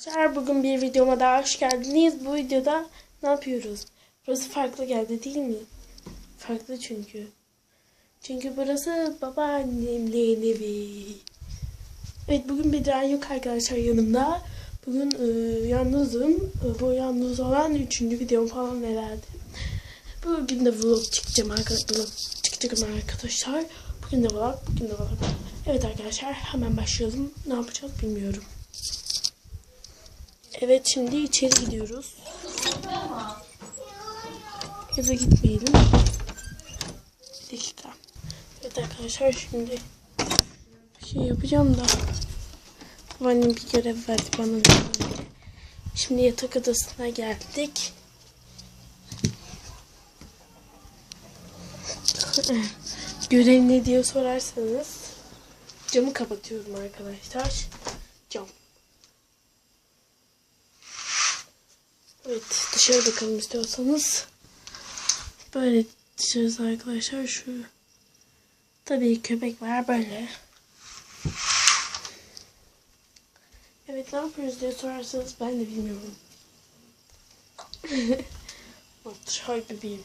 Arkadaşlar bugün bir videoma daha hoş geldiniz. Bu videoda ne yapıyoruz? Burası farklı geldi değil mi? Farklı çünkü. Çünkü burası babaannemlerin evi. Evet bugün Bedran yok arkadaşlar yanımda. Bugün e, yalnızım. E, bu yalnız olan üçüncü videom falan herhalde. Bugün de vlog çıkacağım arkadaşlar. Vlog çıkacağım arkadaşlar. Bugün de vlog, bugün de vlog. Evet arkadaşlar hemen başlayalım. Ne yapacağız bilmiyorum. Evet şimdi içeri gidiyoruz. Ya da gitmeyelim. Bir dakika. Evet arkadaşlar şimdi bir şey yapacağım da annem bir görev verdi bana. Şimdi yatak odasına geldik. Görev ne diye sorarsanız camı kapatıyorum arkadaşlar. Evet dışarı bakalım istiyorsanız. Böyle dışarısı arkadaşlar şu. Tabii köpek var böyle. Evet ne yapıyoruz diye sorarsanız ben de bilmiyorum. Bak hay bebeğim.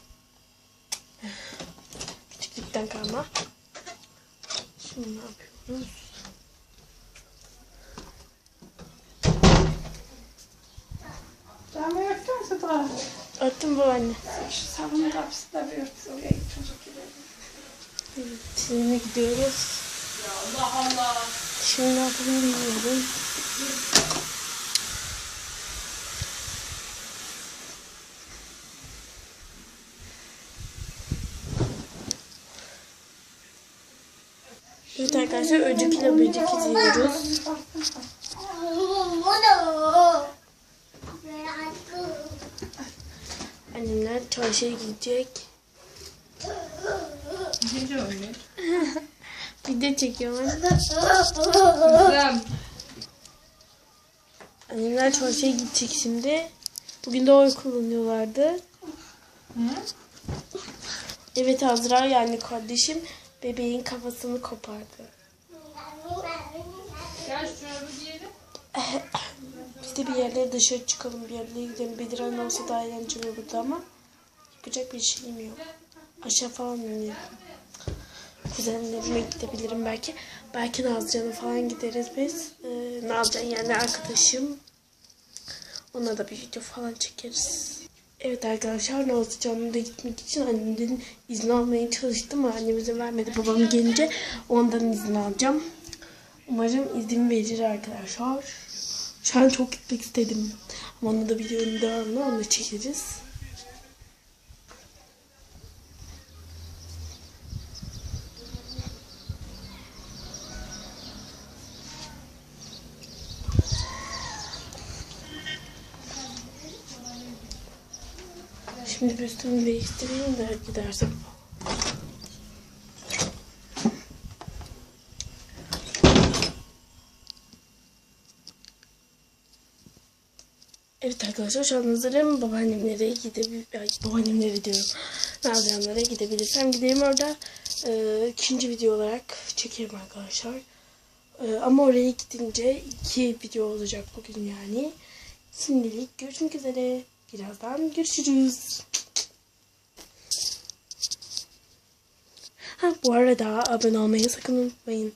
Küçüklükten kalma. Şimdi ne yapıyoruz? Camı örtün Sıdıka. Örttüm bu anne. Şu salonun kapısı da bir örtüsü oraya çocuk gibi. Evet, şimdi gidiyoruz. Allah Allah. Şimdi ne yapalım bilmiyorum. Evet arkadaşlar öcükle böcek izliyoruz. Annemler çarşıya gidecek. Gece öyle. Video çekiyorum. Kızım. Annemler çarşıya gidecek şimdi. Bugün de oy kullanıyorlardı. Hı? Evet Azra yani kardeşim bebeğin kafasını kopardı. Gel şu çorabı giyelim. Biz de bir yerlere dışarı çıkalım, bir yerlere gidelim. Bediran olsa daha eğlenceli olurdu ama yapacak bir şeyim yok. Aşağı falan inelim. Kuzenlerime gidebilirim belki. Belki Nazcan'a falan gideriz biz. Ee, Nazcan yani arkadaşım. Ona da bir video falan çekeriz. Evet arkadaşlar Nazcan'a da gitmek için annemden izin almaya çalıştım annem izin vermedi. Babam gelince ondan izin alacağım. Umarım izin verir arkadaşlar. Şu an çok gitmek istedim. Ama onu da videonun devamını onu çekeriz. Şimdi bir üstümü değiştireyim de gidersem. Evet arkadaşlar şu an hazırım. Babaannemlere gidebilirim. Babaannemlere diyorum. Nazcanlara gidebilirsem giderim orada. E, ikinci video olarak çekerim arkadaşlar. E, ama oraya gidince iki video olacak bugün yani. Şimdilik görüşmek üzere. Birazdan görüşürüz. Ha, bu arada abone olmayı sakın unutmayın.